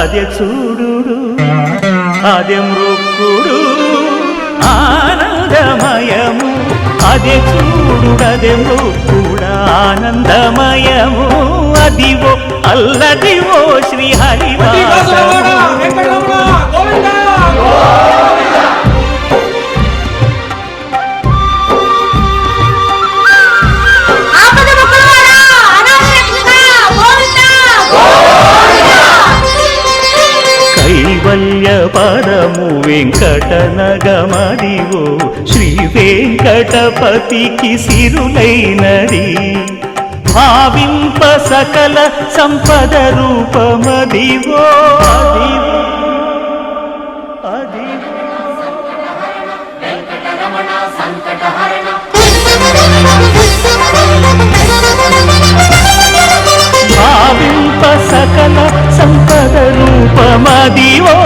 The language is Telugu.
అదే చూడు అదే మృక్కుడు ఆనందమయము. అదే చూడు అదే మృక్కుడు ఆనందమయము. అదివో అల్లదివో శ్రీ వెంకట నగమదివో శ్రీ వెంకటపతికి సిరులైనది. భావింప సకల సంపద రూపమదివో. భావింప సకల సంపద రూపమదివో.